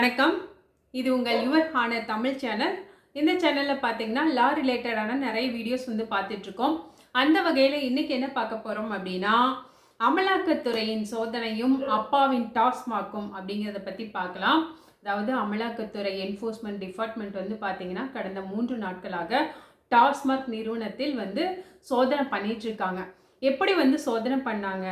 வணக்கம். இது உங்கள் யுவர் ஹானர் தமிழ் சேனல். இந்த சேனலில் பார்த்தீங்கன்னா லா ரிலேட்டடான நிறைய வீடியோஸ் வந்து பார்த்துட்ருக்கோம் அந்த வகையில் இன்றைக்கி என்ன பார்க்க போகிறோம் அப்படின்னா அமலாக்கத்துறையின் சோதனையும் அப்பாவின் டாஸ்மாக்கும் அப்படிங்கிறத பற்றி பார்க்கலாம். அதாவது அமலாக்கத்துறை என்ஃபோர்ஸ்மெண்ட் டிபார்ட்மெண்ட் வந்து பார்த்தீங்கன்னா கடந்த மூன்று நாட்களாக டாஸ்மாக் நிறுவனத்தில் வந்து சோதனை பண்ணிகிட்ருக்காங்க எப்படி வந்து சோதனை பண்ணாங்க?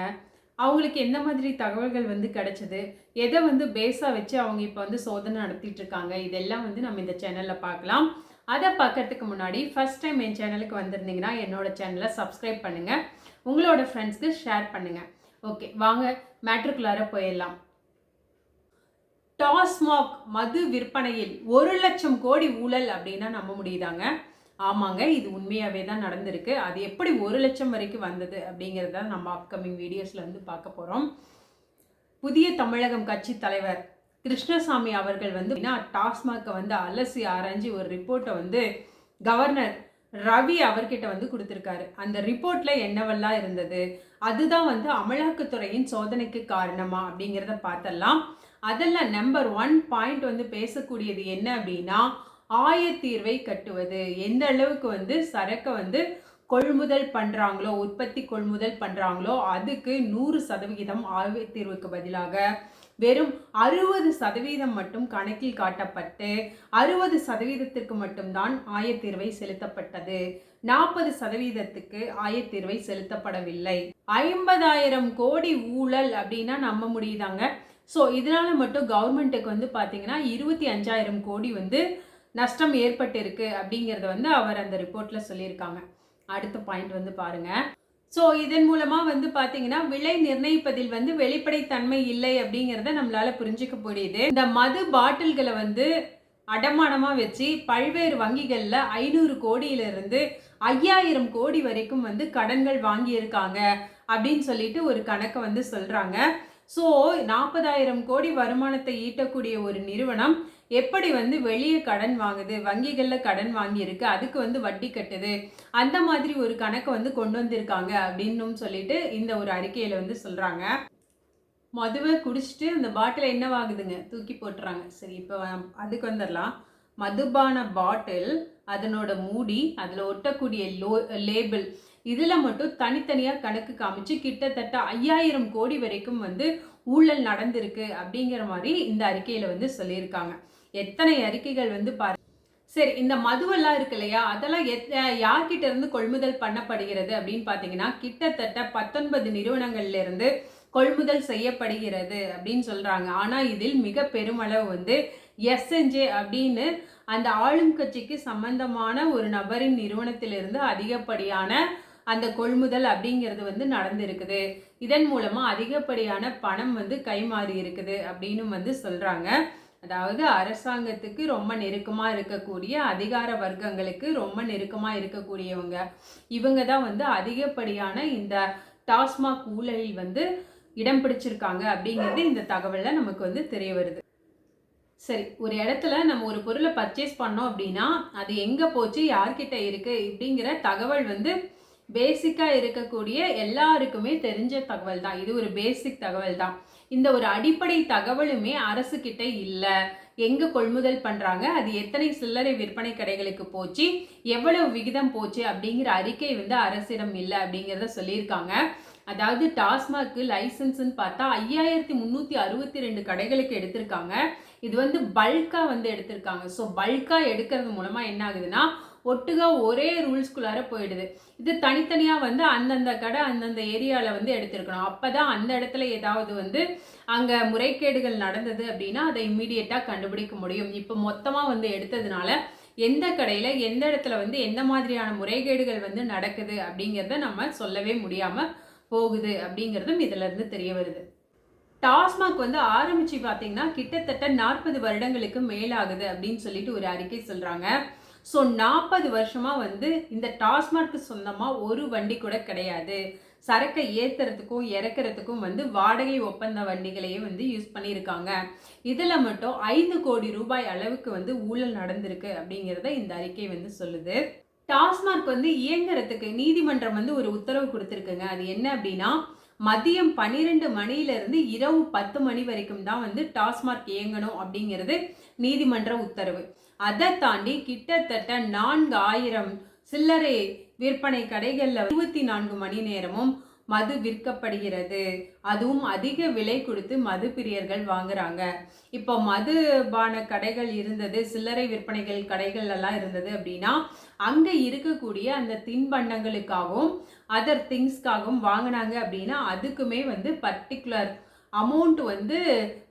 அவங்களுக்கு எந்த மாதிரி தகவல்கள் வந்து கிடைச்சது? எதை வந்து பேஸாக வச்சு அவங்க இப்போ வந்து சோதனை நடத்திட்டு இருக்காங்க? இதெல்லாம் வந்து நம்ம இந்த சேனலில் பார்க்கலாம். அதை பார்க்கறதுக்கு முன்னாடி ஃபஸ்ட் டைம் என் சேனலுக்கு வந்திருந்தீங்கன்னா என்னோட சேனலை சப்ஸ்கிரைப் பண்ணுங்கள் உங்களோட ஃப்ரெண்ட்ஸ்க்கு ஷேர் பண்ணுங்கள் ஓகே வாங்க மேட்ருக்குள்ளார போயிடலாம். டாஸ்மாக் மது விற்பனையில் ஒரு லட்சம் கோடி ஊழல் அப்படின்னா நம்ப முடியுதாங்க? ஆமாங்க இது உண்மையாகவே தான் நடந்திருக்கு. அது எப்படி ஒரு லட்சம் வரைக்கும் வந்தது அப்படிங்கிறத நம்ம அப்கமிங் வீடியோஸில் வந்து பார்க்க போகிறோம் புதிய தமிழகம் கட்சி தலைவர் கிருஷ்ணசாமி அவர்கள் வந்து டாஸ்மாகை வந்து அலசி ஆராய்ஞ்சு ஒரு ரிப்போர்ட்டை வந்து கவர்னர் ரவி அவர்கிட்ட வந்து கொடுத்துருக்காரு. அந்த ரிப்போர்ட்டில் என்னவெல்லாம் இருந்தது? அதுதான் வந்து அமலாக்கத்துறையின் சோதனைக்கு காரணமா அப்படிங்கிறத பார்த்தலாம் அதெல்லாம் நம்பர் ஒன் பாயிண்ட் வந்து பேசக்கூடியது என்ன அப்படின்னா ஆயத்தீர்வை கட்டுவது. எந்த அளவுக்கு வந்து சரக்கை வந்து கொள்முதல் பண்ணுறாங்களோ உற்பத்தி கொள்முதல் பண்ணுறாங்களோ அதுக்கு நூறு சதவிகிதம் ஆயத்தீர்வுக்கு பதிலாக வெறும் அறுபது சதவீதம் மட்டும் கணக்கில் காட்டப்பட்டு அறுபது சதவீதத்திற்கு மட்டும்தான் ஆயத்தீர்வை செலுத்தப்பட்டது. நாற்பது சதவீதத்துக்கு ஆயத்தீர்வை செலுத்தப்படவில்லை. ஐம்பதாயிரம் கோடி ஊழல் அப்படின்னா நம்ப முடியுதாங்க? ஸோ இதனால மட்டும் கவர்மெண்ட்டுக்கு வந்து பார்த்தீங்கன்னா இருபத்தி அஞ்சாயிரம் கோடி வந்து நஷ்டம் ஏற்பட்டிருக்கு அப்படிங்கிறத வந்து அவர் அந்த ரிப்போர்ட்டில் சொல்லியிருக்காங்க. அடுத்த பாயிண்ட் வந்து பாருங்க. ஸோ இதன் மூலமாக வந்து பார்த்தீங்கன்னா விலை நிர்ணயிப்பதில் வந்து வெளிப்படைத்தன்மை இல்லை அப்படிங்கிறத நம்மளால் புரிஞ்சுக்க முடியுது. இந்த மது பாட்டில்களை வந்து அடமானமாக வச்சு பல்வேறு வங்கிகளில் ஐநூறு கோடியிலிருந்து ஐயாயிரம் கோடி வரைக்கும் வந்து கடன்கள் வாங்கியிருக்காங்க அப்படின்னு சொல்லிட்டு ஒரு கணக்கை வந்து சொல்கிறாங்க ஸோ நாற்பதாயிரம் கோடி வருமானத்தை ஈட்டக்கூடிய ஒரு நிறுவனம் எப்படி வந்து வெளியே கடன் வாங்குது வங்கிகளில் கடன் வாங்கியிருக்கு அதுக்கு வந்து வட்டி கட்டுது அந்த மாதிரி ஒரு கணக்கை வந்து கொண்டு வந்திருக்காங்க அப்படின்னும் சொல்லிட்டு இந்த ஒரு அறிக்கையில் வந்து சொல்கிறாங்க மதுவை குடிச்சிட்டு அந்த பாட்டில் என்னவாகுதுங்க தூக்கி போட்டுறாங்க. சரி இப்போ அதுக்கு வந்துடலாம். மதுபான பாட்டில் அதனோட மூடி அதில் ஒட்டக்கூடிய லோ லேபிள் இதில் மட்டும் தனித்தனியாக கணக்கு காமிச்சு கிட்டத்தட்ட ஐயாயிரம் கோடி வரைக்கும் வந்து ஊழல் நடந்திருக்கு அப்படிங்கிற மாதிரி இந்த அறிக்கையில் வந்து சொல்லியிருக்காங்க. எத்தனை அறிக்கைகள் வந்து பாரு. சரி இந்த மதுவெல்லாம் இருக்கு இல்லையா? அதெல்லாம் எத் யார்கிட்ட இருந்து கொள்முதல் பண்ணப்படுகிறது அப்படின்னு பார்த்தீங்கன்னா கிட்டத்தட்ட பத்தொன்பது நிறுவனங்கள்ல இருந்து கொள்முதல் செய்யப்படுகிறது அப்படின்னு சொல்கிறாங்க ஆனால் இதில் மிக பெருமளவு வந்து எஸ்என்ஜே அப்படின்னு அந்த ஆளும் கட்சிக்கு சம்பந்தமான ஒரு நபரின் நிறுவனத்திலிருந்து அதிகப்படியான அந்த கொள்முதல் அப்படிங்கிறது வந்து நடந்திருக்குது. இதன் மூலமாக அதிகப்படியான பணம் வந்து கைமாறி இருக்குது அப்படின்னு வந்து சொல்கிறாங்க அதாவது அரசாங்கத்துக்கு ரொம்ப நெருக்கமாக இருக்கக்கூடிய அதிகார வர்க்கங்களுக்கு ரொம்ப நெருக்கமாக இருக்கக்கூடியவங்க. இவங்க தான் வந்து அதிகப்படியான இந்த டாஸ்மாக் ஊழலில் வந்து இடம் பிடிச்சிருக்காங்க அப்படிங்கிறது இந்த தகவலில் நமக்கு வந்து தெரிய வருது. சரி ஒரு இடத்துல நம்ம ஒரு பொருளை பர்ச்சேஸ் பண்ணோம் அப்படின்னா அது எங்கே போச்சு யார்கிட்ட இருக்குது இப்படிங்கிற தகவல் வந்து பேசிக்காக இருக்கக்கூடிய எல்லாருக்குமே தெரிஞ்ச தகவல் தான் இது ஒரு பேசிக் தகவல் தான் இந்த ஒரு அடிப்படை தகவலுமே அரசு கிட்ட இல்லை. எங்க கொள்முதல் பண்றாங்க? அது எத்தனை சில்லறை விற்பனை கடைகளுக்கு போச்சு? எவ்வளவு விகிதம் போச்சு? அப்படிங்கிற அறிக்கை வந்து அரசிடம் இல்லை அப்படிங்கிறத சொல்லியிருக்காங்க. அதாவது டாஸ்மாக்கு லைசன்ஸ்ன்னு பார்த்தா ஐயாயிரத்தி முந்நூற்றி அறுபத்தி ரெண்டு கடைகளுக்கு எடுத்திருக்காங்க. இது வந்து பல்காக வந்து எடுத்திருக்காங்க. ஸோ பல்காக எடுக்கிறது மூலமாக என்ன ஆகுதுன்னா ஒட்டுகா ஒரே ரூல்ஸ்குள்ளார போயிடுது. இது தனித்தனியாக வந்து அந்தந்த கடை அந்தந்த ஏரியாவில் வந்து எடுத்திருக்கணும். அப்போ தான் அந்த இடத்துல ஏதாவது வந்து அங்கே முறைகேடுகள் நடந்தது அப்படின்னா அதை இம்மீடியட்டாக கண்டுபிடிக்க முடியும். இப்போ மொத்தமாக வந்து எடுத்ததுனால எந்த கடையில் எந்த இடத்துல வந்து எந்த மாதிரியான முறைகேடுகள் வந்து நடக்குது அப்படிங்கிறத நம்ம சொல்லவே முடியாமல் போகுது அப்படிங்கிறதும் இதிலிருந்து தெரிய வருது. டாஸ்மாக் வந்து ஆரம்பிச்சு பார்த்தீங்கன்னா கிட்டத்தட்ட நாற்பது வருடங்களுக்கு மேலாகுது அப்படின்னு சொல்லிட்டு ஒரு அறிக்கை சொல்கிறாங்க ஸோ நாற்பது வருஷமாக வந்து இந்த டாஸ்மார்க்கு சொந்தமாக ஒரு வண்டி கூட கிடையாது. சரக்கை ஏற்றுறதுக்கும் இறக்குறதுக்கும் வந்து வாடகை ஒப்பந்த வண்டிகளையே வந்து யூஸ் பண்ணியிருக்காங்க. இதில் மட்டும் ஐந்து கோடி ரூபாய் அளவுக்கு வந்து ஊழல் நடந்திருக்கு அப்படிங்கிறத இந்த அறிக்கை வந்து சொல்லுது. டாஸ்மாக் வந்து இயங்குறதுக்கு நீதிமன்றம் வந்து ஒரு உத்தரவு கொடுத்துருக்குங்க. அது என்ன அப்படின்னா மதியம் பன்னிரெண்டு மணியிலிருந்து இரவு பத்து மணி வரைக்கும் தான் வந்து டாஸ்மாக் இயங்கணும் அப்படிங்கிறது நீதிமன்ற உத்தரவு. அதை தாண்டி கிட்டத்தட்ட நான்கு ஆயிரம் சில்லறை விற்பனை கடைகளில் இருபத்தி நான்கு மணி நேரமும் மது விற்கப்படுகிறது. அதுவும் அதிக விலை கொடுத்து மது பிரியர்கள் வாங்குறாங்க. இப்போ மதுபான கடைகள் இருந்தது சில்லறை விற்பனைகள் கடைகள் எல்லாம் இருந்தது அப்படின்னா அங்கே இருக்கக்கூடிய அந்த தின்பண்டங்களுக்காகவும் அதர் திங்ஸ்க்காகவும் வாங்கினாங்க அப்படின்னா அதுக்குமே வந்து பர்டிகுலர் அமௌண்ட் வந்து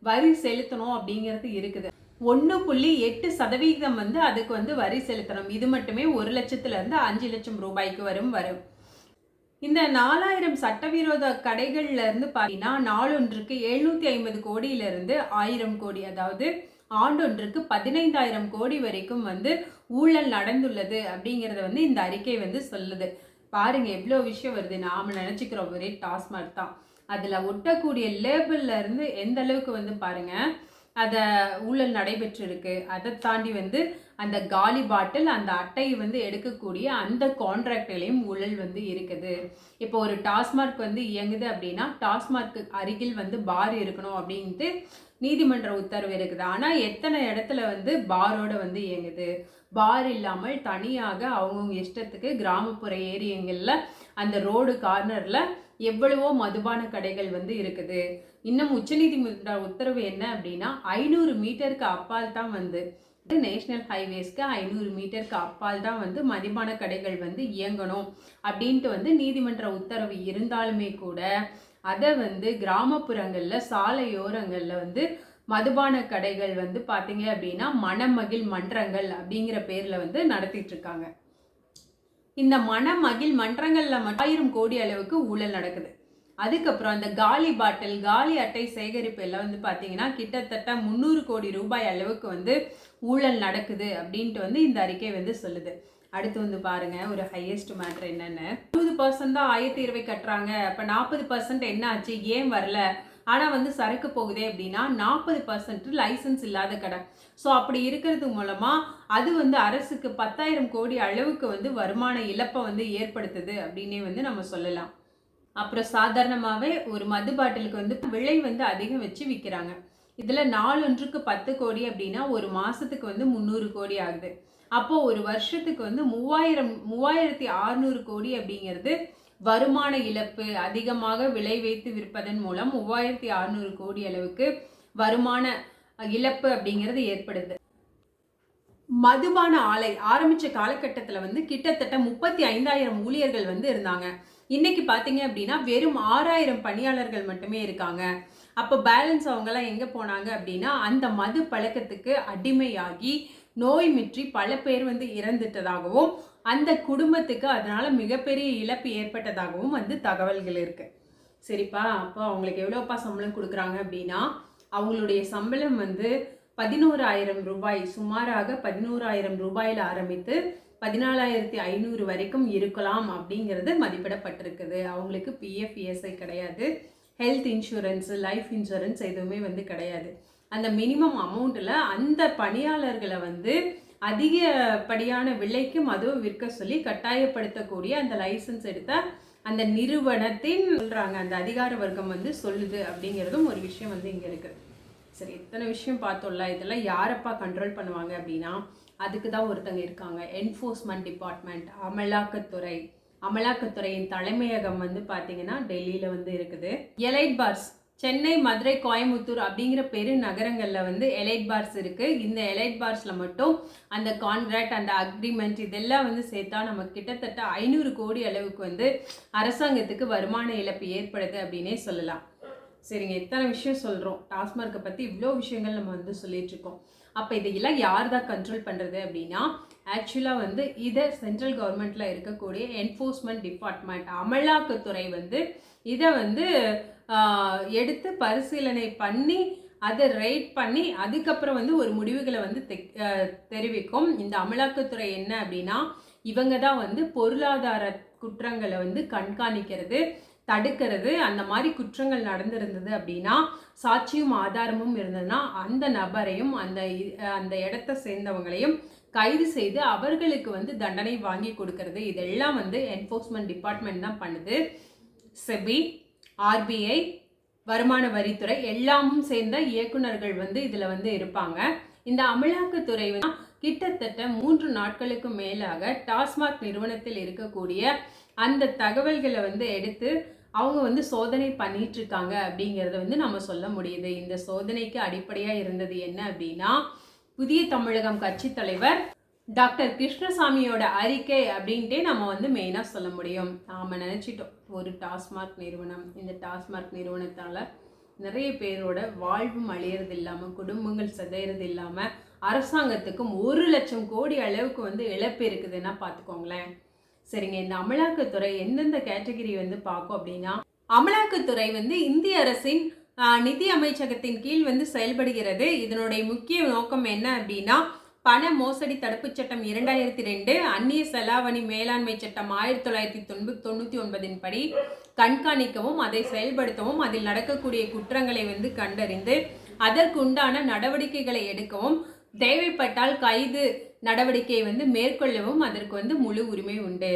வரி செலுத்தணும் அப்படிங்கிறது இருக்குது. ஒன்று புள்ளி எட்டு சதவீதம் வந்து அதுக்கு வந்து வரி செலுத்தணும். இது மட்டுமே ஒரு லட்சத்துலேருந்து அஞ்சு லட்சம் ரூபாய்க்கு வரும் வரும். இந்த நாலாயிரம் சட்டவிரோத கடைகள்ல இருந்து பார்த்தீங்கன்னா நாளொன்றுக்கு எழுநூற்றி ஐம்பது கோடியிலிருந்து ஆயிரம் கோடி அதாவது ஆண்டொன்றுக்கு பதினைந்தாயிரம் கோடி வரைக்கும் வந்து ஊழல் நடந்துள்ளது அப்படிங்கிறத வந்து இந்த அறிக்கை வந்து சொல்லுது. பாருங்க எவ்வளோ விஷயம் வருது. நாம நினச்சிக்கிறோம் ஒரே டாஸ்மாக் தான். அதில் ஒட்டக்கூடிய லேபிள்ல இருந்து எந்த அளவுக்கு வந்து பாருங்க அதை ஊழல் நடைபெற்றிருக்கு. அதை தாண்டி வந்து அந்த காலி பாட்டில் அந்த அட்டையை வந்து எடுக்கக்கூடிய அந்த கான்ட்ராக்டிலையும் ஊழல் வந்து இருக்குது. இப்போ ஒரு டாஸ்மார்க் வந்து இயங்குது அப்படின்னா டாஸ்மார்க்கு அருகில் வந்து பார் இருக்கணும் அப்படின்ட்டு நீதிமன்ற உத்தரவு இருக்குது. ஆனால் எத்தனை இடத்துல வந்து பாரோட வந்து இயங்குது? பார் இல்லாமல் தனியாக அவங்கவுங்க இஷ்டத்துக்கு கிராமப்புற ஏரியங்களில் அந்த ரோடு கார்னரில் எவ்வளவோ மதுபான கடைகள் வந்து இருக்குது. இன்னும் உச்சநீதிமன்ற உத்தரவு என்ன அப்படின்னா ஐநூறு மீட்டருக்கு அப்பால் தான் வந்து நேஷனல் ஹைவேஸ்க்கு ஐநூறு மீட்டருக்கு அப்பால் தான் வந்து மதுபான கடைகள் வந்து இயங்கணும் அப்படின்ட்டு வந்து நீதிமன்ற உத்தரவு இருந்தாலுமே கூட அதை வந்து கிராமப்புறங்களில் சாலையோரங்களில் வந்து மதுபான கடைகள் வந்து பார்த்தீங்க அப்படின்னா மணமகிழ் மன்றங்கள் அப்படிங்கிற பேரில் வந்து நடத்திட்டு இருக்காங்க. இந்த மணமகிழ் மன்றங்களில் மட்டும் ஆயிரம் கோடி அளவுக்கு ஊழல் நடக்குது. அதுக்கப்புறம் அந்த காலி பாட்டில் காலி அட்டை சேகரிப்பு எல்லாம் வந்து பார்த்தீங்கன்னா கிட்டத்தட்ட முந்நூறு கோடி ரூபாய் அளவுக்கு வந்து ஊழல் நடக்குது அப்படின்ட்டு வந்து இந்த அறிக்கை வந்து சொல்லுது. அடுத்து வந்து பாருங்க ஒரு ஹையஸ்ட் மேட்ரு என்னென்னு. இருபது பர்சன்ட் தான் ஆயிரத்தி இருபது கட்டுறாங்க. அப்போ நாற்பது பர்சன்ட் என்ன ஆச்சு? ஏன் வரல? ஆனால் வந்து சரக்கு போகுதே அப்படின்னா நாற்பது பர்சன்ட் லைசன்ஸ் இல்லாத கடை ஸோ அப்படி இருக்கிறது மூலமாக அது வந்து அரசுக்கு பத்தாயிரம் கோடி அளவுக்கு வந்து வருமான இழப்பை வந்து ஏற்படுத்துது அப்படின்னே வந்து நம்ம சொல்லலாம். அப்புறம் சாதாரணமாகவே ஒரு மது பாட்டிலுக்கு வந்து விலை வந்து அதிகம் வச்சு விற்கிறாங்க இதில் நாலொன்றுக்கு பத்து கோடி அப்படின்னா ஒரு மாதத்துக்கு வந்து முந்நூறு கோடி ஆகுது. அப்போது ஒரு வருஷத்துக்கு வந்து மூவாயிரம் மூவாயிரத்தி அறுநூறு கோடி அப்படிங்கிறது வருமான இழப்பு அதிகமாக விலை வைத்து விற்பதன் மூலம் மூவாயிரத்தி அறுநூறு கோடி அளவுக்கு வருமான இழப்பு அப்படிங்கிறது ஏற்படுது. மதுபான ஆலை ஆரம்பித்த காலகட்டத்தில் வந்து கிட்டத்தட்ட முப்பத்தி ஐந்தாயிரம் ஊழியர்கள் வந்து இருந்தாங்க. இன்னைக்கு பார்த்தீங்க அப்படின்னா வெறும் ஆறாயிரம் பணியாளர்கள் மட்டுமே இருக்காங்க. அப்போ பேலன்ஸ் அவங்கெல்லாம் எங்கே போனாங்க அப்படின்னா அந்த மது பழக்கத்துக்கு அடிமையாகி நோய் மிற்றி பல பேர் வந்து இறந்துட்டதாகவும் அந்த குடும்பத்துக்கு அதனால் மிகப்பெரிய இழப்பு ஏற்பட்டதாகவும் வந்து தகவல்கள் இருக்குது சரிப்பா அப்போ அவங்களுக்கு எவ்வளோப்பா சம்பளம் கொடுக்குறாங்க அப்படின்னா அவங்களுடைய சம்பளம் வந்து பதினோராயிரம் ரூபாய் சுமாராக பதினோராயிரம் ரூபாயில் ஆரம்பித்து பதினாலாயிரத்தி ஐநூறு வரைக்கும் இருக்கலாம் அப்படிங்கிறது மதிப்பிடப்பட்டிருக்குது. அவங்களுக்கு பிஎஃப் இஎஸ்ஐ கிடையாது. ஹெல்த் இன்சூரன்ஸு லைஃப் இன்சூரன்ஸ் எதுவுமே வந்து கிடையாது. அந்த மினிமம் அமௌண்ட்டில் அந்த பணியாளர்களை வந்து அதிகப்படியான விலைக்கும் அதுவும் விற்க சொல்லி கட்டாயப்படுத்தக்கூடிய அந்த லைசன்ஸ் எடுத்த அந்த நிறுவனத்தின் சொல்கிறாங்க அந்த அதிகார வர்க்கம் வந்து சொல்லுது அப்படிங்கிறதும் ஒரு விஷயம் வந்து இங்கே இருக்குது சரி எத்தனை விஷயம் பார்த்தோம்ல இதெல்லாம் யாரப்பா கண்ட்ரோல் பண்ணுவாங்க அப்படின்னா அதுக்கு தான் ஒருத்தங்க இருக்காங்க. என்ஃபோர்ஸ்மெண்ட் டிபார்ட்மெண்ட் அமலாக்கத்துறை. அமலாக்கத்துறையின் தலைமையகம் வந்து பார்த்தீங்கன்னா டெல்லியில் வந்து இருக்குது. எலைட் பார்ஸ் சென்னை மதுரை கோயம்புத்தூர் அப்படிங்கிற பெரு நகரங்களில் வந்து எலைட் பார்ஸ் இருக்குது இந்த எலைட் பார்ஸில் மட்டும் அந்த கான்ட்ராக்ட் அந்த அக்ரிமெண்ட் இதெல்லாம் வந்து சேர்த்தா நம்ம கிட்டத்தட்ட ஐநூறு கோடி அளவுக்கு வந்து அரசாங்கத்துக்கு வருமான இழப்பு ஏற்படுது அப்படின்னே சொல்லலாம். சரிங்க எத்தனை விஷயம் சொல்கிறோம் டாஸ்மார்க்கை பற்றி இவ்வளோ விஷயங்கள் நம்ம வந்து சொல்லிகிட்ருக்கோம் அப்போ இதையெல்லாம் யார் தான் கண்ட்ரோல் பண்ணுறது அப்படின்னா ஆக்சுவலாக வந்து இதை சென்ட்ரல் கவர்மெண்ட்டில் இருக்கக்கூடிய என்ஃபோர்ஸ்மெண்ட் டிபார்ட்மெண்ட் அமலாக்கத்துறை வந்து இதை வந்து எடுத்து பரிசீலனை பண்ணி அதை ரைட் பண்ணி அதுக்கப்புறம் வந்து ஒரு முடிவுகளை வந்து தெரிவிக்கும். இந்த அமலாக்கத்துறை என்ன அப்படின்னா இவங்க தான் வந்து பொருளாதார குற்றங்களை வந்து கண்காணிக்கிறது தடுக்கிறது. அந்த மாதிரி குற்றங்கள் நடந்திருந்தது அப்படின்னா சாட்சியும் ஆதாரமும் இருந்ததுன்னா அந்த நபரையும் அந்த அந்த இடத்த சேர்ந்தவங்களையும் கைது செய்து அவர்களுக்கு வந்து தண்டனை வாங்கி கொடுக்கறது. இதெல்லாம் வந்து என்ஃபோர்ஸ்மெண்ட் டிபார்ட்மெண்ட் தான் பண்ணுது. செபி ஆர்பிஐ வருமான வரித்துறை எல்லாமும் சேர்ந்த இயக்குனர்கள் வந்து இதில் வந்து இருப்பாங்க. இந்த அமலாக்கத்துறை வந்து கிட்டத்தட்ட மூன்று நாட்களுக்கு மேலாக டாஸ்மாக் நிறுவனத்தில் இருக்கக்கூடிய அந்த தகவல்களை வந்து எடுத்து அவங்க வந்து சோதனை பண்ணிட்டு இருக்காங்க அப்படிங்கிறத வந்து நம்ம சொல்ல முடியுது. இந்த சோதனைக்கு அடிப்படையாக இருந்தது என்ன அப்படின்னா புதிய தமிழகம் கட்சி தலைவர் டாக்டர் கிருஷ்ணசாமியோட அறிக்கை அப்படின்ட்டே நம்ம வந்து மெயினாக சொல்ல முடியும். நாம் நினச்சிட்டோம். ஒரு டாஸ்மார்க் நிறுவனம். இந்த டாஸ்மார்க் நிறுவனத்தால் நிறைய பேரோட வாழ்வும் அழியறது இல்லாமல் குடும்பங்கள் சிதையிறது இல்லாமல் அரசாங்கத்துக்கும் ஒரு லட்சம் கோடி அளவுக்கு வந்து இழப்பு இருக்குதுன்னா பார்த்துக்கோங்களேன். சரிங்க இந்த அமலாக்கத்துறை எந்தெந்த கேட்டகரி வந்து பார்க்கும் அப்படின்னா அமலாக்கத்துறை வந்து இந்திய அரசின் நிதி அமைச்சகத்தின் கீழ் வந்து செயல்படுகிறது. இதனுடைய முக்கிய நோக்கம் என்ன அப்படின்னா பண மோசடி தடுப்புச் சட்டம் இரண்டாயிரத்தி ரெண்டு அந்நிய செலாவணி மேலாண்மை சட்டம் ஆயிரத்தி தொள்ளாயிரத்தி தொண்ணூத்தி தொண்ணூற்றி ஒன்பதின் படி கண்காணிக்கவும் அதை செயல்படுத்தவும் அதில் நடக்கக்கூடிய குற்றங்களை வந்து கண்டறிந்து அதற்கு உண்டான நடவடிக்கைகளை எடுக்கவும் தேவைப்பட்டால் கைது நடவடிக்கையை வந்து மேற்கொள்ளவும் அதற்கு வந்து முழு உரிமை உண்டு.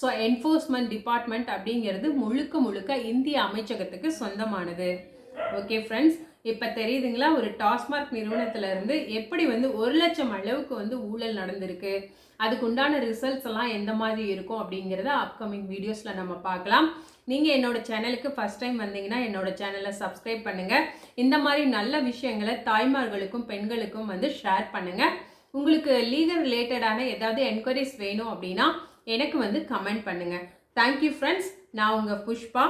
ஸோ என்ஃபோர்ஸ்மெண்ட் டிபார்ட்மெண்ட் அப்படிங்கிறது முழுக்க முழுக்க இந்திய அமைச்சகத்துக்கு சொந்தமானது. ஓகே ஃப்ரெண்ட்ஸ் இப்போ தெரியுதுங்களா? ஒரு டாஸ்மார்க் நிறுவனத்தில் இருந்து எப்படி வந்து ஒரு லட்சம் அளவுக்கு வந்து ஊழல் நடந்திருக்கு? அதுக்கு உண்டான ரிசல்ட்ஸ் எல்லாம் எந்த மாதிரி இருக்கும் அப்படிங்கிறத அப்கமிங் வீடியோஸில் நம்ம பார்க்கலாம். நீங்கள் என்னோட சேனலுக்கு ஃபஸ்ட் டைம் வந்தீங்கன்னா என்னோட சேனலை சப்ஸ்கிரைப் பண்ணுங்கள் இந்த மாதிரி நல்ல விஷயங்களை தாய்மார்களுக்கும் பெண்களுக்கும் வந்து ஷேர் பண்ணுங்கள் உங்களுக்கு லீகல் ரிலேட்டடான ஏதாவது என்கொயரிஸ் வேணும் அப்படின்னா எனக்கு வந்து கமெண்ட் பண்ணுங்கள் தேங்க்யூ ஃப்ரெண்ட்ஸ் நான் உங்கள் புஷ்பா.